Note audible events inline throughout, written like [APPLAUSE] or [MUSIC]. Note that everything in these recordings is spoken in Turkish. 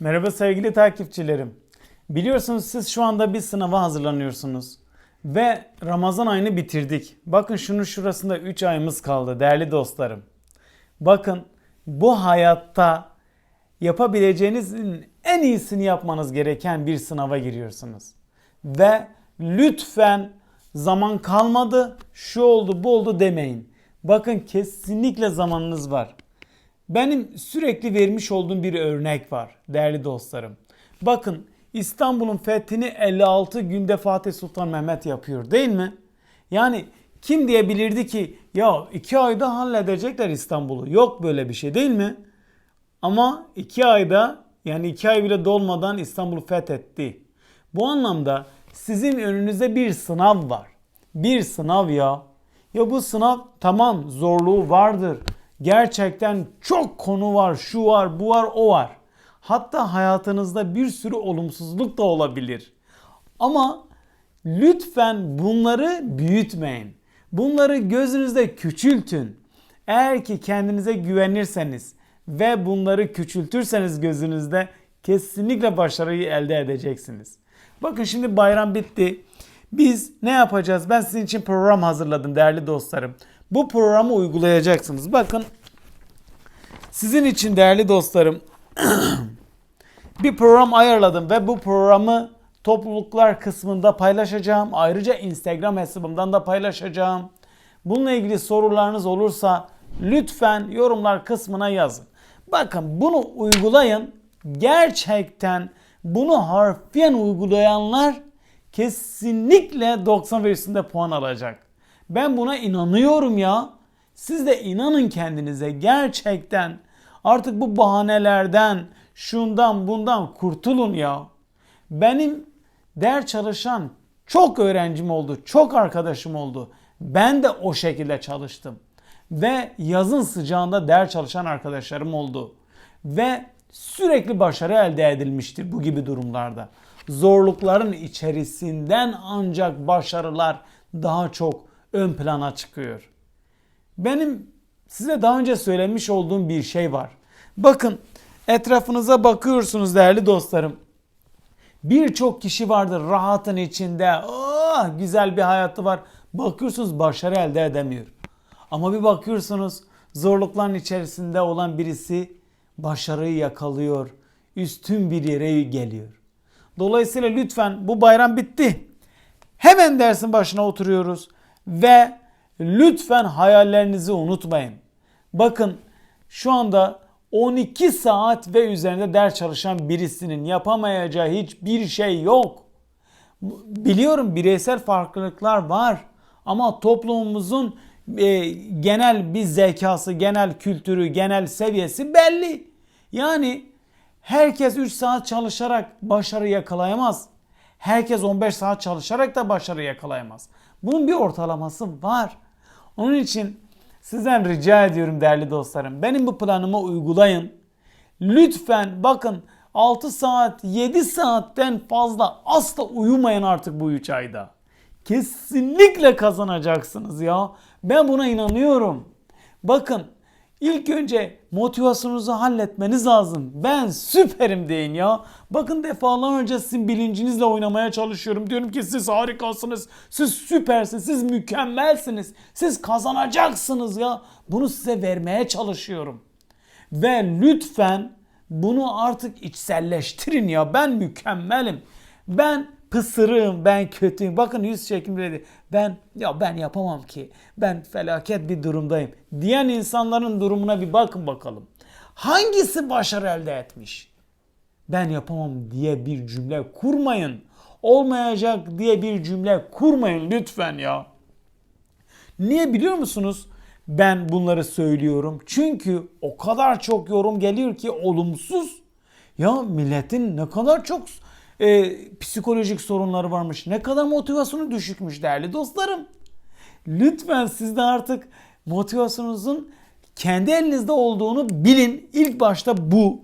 Merhaba sevgili takipçilerim. Biliyorsunuz siz şu anda bir sınava hazırlanıyorsunuz. Ve Ramazan ayını bitirdik. Bakın şunun şurasında 3 ayımız kaldı değerli dostlarım. Bakın bu hayatta yapabileceğinizin en iyisini yapmanız gereken bir sınava giriyorsunuz. Ve lütfen zaman kalmadı, şu oldu bu oldu demeyin. Bakın kesinlikle zamanınız var. Benim sürekli vermiş olduğum bir örnek var değerli dostlarım. Bakın İstanbul'un fethini 56 günde Fatih Sultan Mehmet yapıyor değil mi? Yani kim diyebilirdi ki ya iki ayda halledecekler İstanbul'u. Yok böyle bir şey değil mi? Ama iki ayda yani iki ay bile dolmadan İstanbul'u fethetti. Bu anlamda sizin önünüzde bir sınav var. Bir sınav ya. Ya bu sınav tamam zorluğu vardır. Gerçekten çok konu var, şu var, bu var, o var. Hatta hayatınızda bir sürü olumsuzluk da olabilir. Ama lütfen bunları büyütmeyin. Bunları gözünüzde küçültün. Eğer ki kendinize güvenirseniz ve bunları küçültürseniz gözünüzde kesinlikle başarıyı elde edeceksiniz. Bakın şimdi bayram bitti. Biz ne yapacağız? Ben sizin için program hazırladım değerli dostlarım. Bu programı uygulayacaksınız. Bakın sizin için değerli dostlarım [CLEARS THROAT] bir program ayarladım ve bu programı topluluklar kısmında paylaşacağım. Ayrıca Instagram hesabımdan da paylaşacağım. Bununla ilgili sorularınız olursa lütfen yorumlar kısmına yazın. Bakın bunu uygulayın. Gerçekten bunu harfiyen uygulayanlar kesinlikle 90 verisinde puan alacak. Ben buna inanıyorum ya. Siz de inanın kendinize gerçekten. Artık bu bahanelerden, şundan bundan kurtulun ya. Benim ders çalışan çok öğrencim oldu, çok arkadaşım oldu. Ben de o şekilde çalıştım. Ve yazın sıcağında ders çalışan arkadaşlarım oldu. Ve sürekli başarı elde edilmiştir bu gibi durumlarda. Zorlukların içerisinden ancak başarılar daha çok ön plana çıkıyor. Benim size daha önce söylemiş olduğum bir şey var. Bakın etrafınıza bakıyorsunuz değerli dostlarım. Birçok kişi vardır rahatın içinde. Oh, güzel bir hayatı var. Bakıyorsunuz başarı elde edemiyor. Ama bir bakıyorsunuz zorlukların içerisinde olan birisi başarıyı yakalıyor. Üstün bir yere geliyor. Dolayısıyla lütfen bu bayram bitti. Hemen dersin başına oturuyoruz ve lütfen hayallerinizi unutmayın. Bakın şu anda 12 saat ve üzerinde ders çalışan birisinin yapamayacağı hiçbir şey yok. Biliyorum bireysel farklılıklar var ama toplumumuzun e, genel bir zekası, genel kültürü, genel seviyesi belli. Yani herkes 3 saat çalışarak başarı yakalayamaz. Herkes 15 saat çalışarak da başarı yakalayamaz. Bunun bir ortalaması var. Onun için sizden rica ediyorum değerli dostlarım. Benim bu planımı uygulayın. Lütfen bakın 6 saat 7 saatten fazla asla uyumayın artık bu 3 ayda. Kesinlikle kazanacaksınız ya. Ben buna inanıyorum. Bakın ilk önce motivasyonunuzu halletmeniz lazım. Ben süperim deyin ya. Bakın defalarca sizin bilincinizle oynamaya çalışıyorum. Diyorum ki siz harikasınız. Siz süpersiniz. Siz mükemmelsiniz. Siz kazanacaksınız ya. Bunu size vermeye çalışıyorum. Ve lütfen bunu artık içselleştirin ya. Ben mükemmelim. Ben pısırığım, ben kötüyüm. Bakın yüz çekim dedi. Ben ya ben yapamam ki. Ben felaket bir durumdayım. Diyen insanların durumuna bir bakın bakalım. Hangisi başarı elde etmiş? Ben yapamam diye bir cümle kurmayın. Olmayacak diye bir cümle kurmayın lütfen ya. Niye biliyor musunuz? Ben bunları söylüyorum. Çünkü o kadar çok yorum geliyor ki olumsuz. Ya milletin ne kadar çok e, psikolojik sorunları varmış. Ne kadar motivasyonu düşükmüş değerli dostlarım. Lütfen siz de artık motivasyonunuzun kendi elinizde olduğunu bilin. İlk başta bu.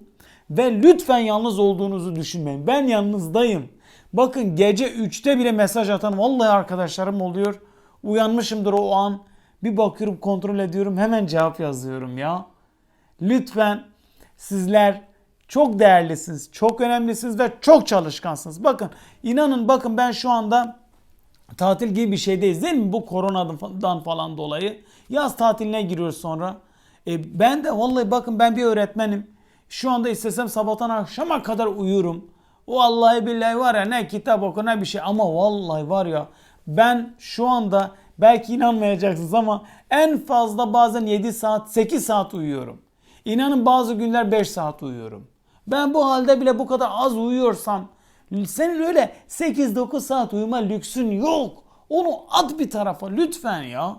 Ve lütfen yalnız olduğunuzu düşünmeyin. Ben yalnızdayım. Bakın gece 3'te bile mesaj atan vallahi arkadaşlarım oluyor. Uyanmışımdır o an. Bir bakıyorum kontrol ediyorum hemen cevap yazıyorum ya. Lütfen sizler Çok değerlisiniz, çok önemlisiniz ve çok çalışkansınız. Bakın inanın bakın ben şu anda tatil gibi bir şeydeyiz değil mi? Bu koronadan falan dolayı. Yaz tatiline giriyoruz sonra. E, ben de vallahi bakın ben bir öğretmenim. Şu anda istesem sabahtan akşama kadar uyurum. Vallahi billahi var ya ne kitap oku ne bir şey ama vallahi var ya ben şu anda belki inanmayacaksınız ama en fazla bazen 7 saat 8 saat uyuyorum. İnanın bazı günler 5 saat uyuyorum. Ben bu halde bile bu kadar az uyuyorsam senin öyle 8-9 saat uyuma lüksün yok. Onu at bir tarafa lütfen ya.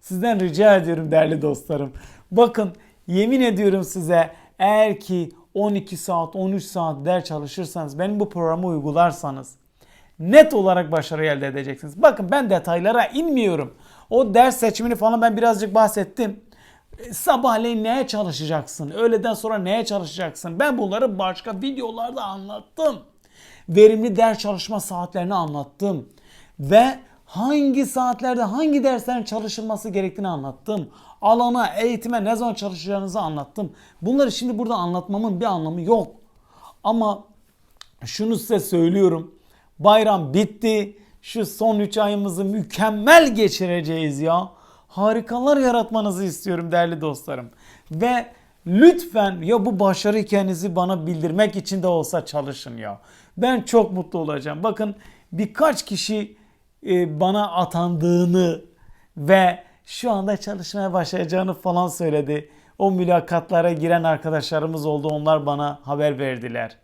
Sizden rica ediyorum değerli dostlarım. Bakın yemin ediyorum size eğer ki 12 saat 13 saat ders çalışırsanız benim bu programı uygularsanız net olarak başarı elde edeceksiniz. Bakın ben detaylara inmiyorum. O ders seçimini falan ben birazcık bahsettim. E, Sabahleyin neye çalışacaksın? Öğleden sonra neye çalışacaksın? Ben bunları başka videolarda anlattım. Verimli ders çalışma saatlerini anlattım. Ve hangi saatlerde hangi derslerin çalışılması gerektiğini anlattım. Alana, eğitime ne zaman çalışacağınızı anlattım. Bunları şimdi burada anlatmamın bir anlamı yok. Ama şunu size söylüyorum. Bayram bitti. Şu son 3 ayımızı mükemmel geçireceğiz ya. Harikalar yaratmanızı istiyorum değerli dostlarım. Ve lütfen ya bu başarı hikayenizi bana bildirmek için de olsa çalışın ya. Ben çok mutlu olacağım. Bakın birkaç kişi e, bana atandığını ve şu anda çalışmaya başlayacağını falan söyledi. O mülakatlara giren arkadaşlarımız oldu. Onlar bana haber verdiler.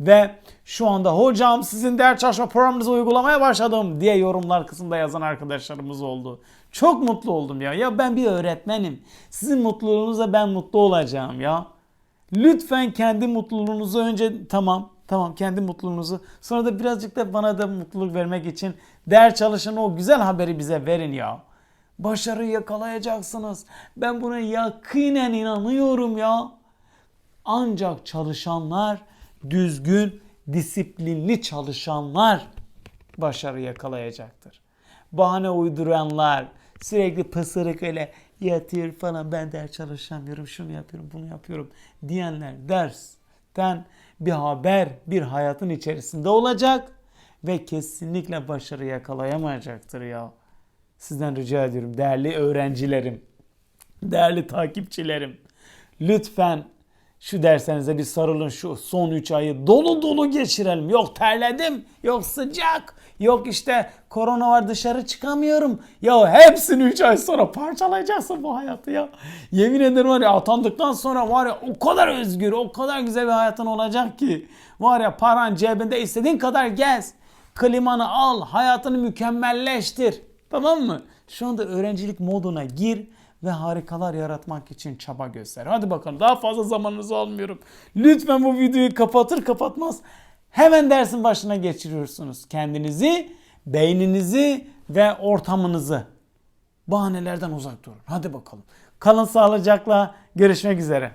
Ve şu anda hocam sizin ders çalışma programınızı uygulamaya başladım diye yorumlar kısmında yazan arkadaşlarımız oldu. Çok mutlu oldum ya. Ya ben bir öğretmenim. Sizin mutluluğunuzla ben mutlu olacağım ya. Lütfen kendi mutluluğunuzu önce tamam tamam kendi mutluluğunuzu sonra da birazcık da bana da mutluluk vermek için ders çalışın o güzel haberi bize verin ya. Başarı yakalayacaksınız. Ben buna yakinen inanıyorum ya. Ancak çalışanlar, düzgün, disiplinli çalışanlar başarı yakalayacaktır. Bahane uyduranlar, sürekli pısırık öyle yatıyor falan ben ders çalışamıyorum, şunu yapıyorum, bunu yapıyorum diyenler dersten bir haber, bir hayatın içerisinde olacak ve kesinlikle başarı yakalayamayacaktır ya. Sizden rica ediyorum değerli öğrencilerim, değerli takipçilerim. Lütfen şu derslerinize bir sarılın şu son 3 ayı dolu dolu geçirelim. Yok terledim, yok sıcak, yok işte korona var dışarı çıkamıyorum. Ya hepsini 3 ay sonra parçalayacaksın bu hayatı ya. Yemin ederim var ya atandıktan sonra var ya o kadar özgür, o kadar güzel bir hayatın olacak ki. Var ya paran cebinde istediğin kadar gez. Klimanı al, hayatını mükemmelleştir. Tamam mı? Şu anda öğrencilik moduna gir ve harikalar yaratmak için çaba göster. Hadi bakalım daha fazla zamanınızı almıyorum. Lütfen bu videoyu kapatır kapatmaz hemen dersin başına geçiriyorsunuz. Kendinizi, beyninizi ve ortamınızı. Bahanelerden uzak durun. Hadi bakalım. Kalın sağlıcakla. Görüşmek üzere.